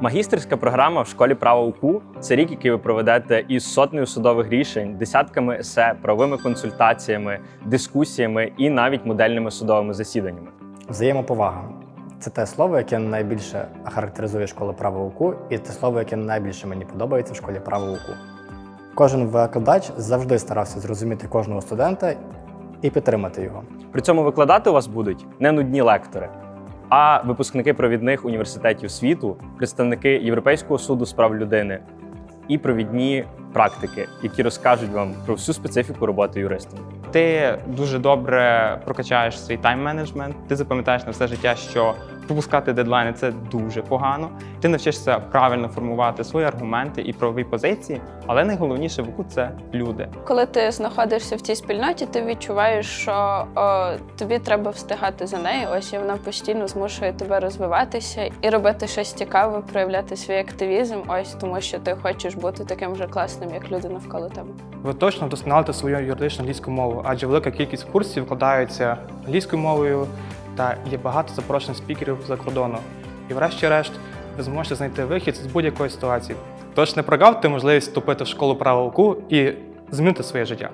Магістерська програма в школі права УКУ це рік, який ви проведете із сотнею судових рішень, десятками есе, правовими консультаціями, дискусіями і навіть модельними судовими засіданнями. Взаємоповага це те слово, яке найбільше характеризує школу права УКУ, і те слово, яке найбільше мені подобається в школі права УКУ. Кожен викладач завжди старався зрозуміти кожного студента і підтримати його. При цьому викладати у вас будуть не нудні лектори, а випускники провідних університетів світу, представники Європейського суду з прав людини і провідні практики, які розкажуть вам про всю специфіку роботи юристом. Ти дуже добре прокачаєш свій тайм-менеджмент. Ти запам'ятаєш на все життя, що пропускати дедлайни це дуже погано. Ти навчишся правильно формувати свої аргументи і правові позиції, але найголовніше в УКУ – це люди. Коли ти знаходишся в цій спільноті, ти відчуваєш, що о, тобі треба встигати за нею. Ось і вона постійно змушує тебе розвиватися і робити щось цікаве, проявляти свій активізм. Ось тому, що ти хочеш бути таким же класним, як люди навколо тебе. Ви точно вдосконалите свою юридичну англійську мову, адже велика кількість курсів вкладається англійською мовою та є багато запрошених спікерів за кордону. І врешті-решт ви зможете знайти вихід з будь-якої ситуації. Тож не прогавте можливість вступити в школу права УКУ і змінити своє життя.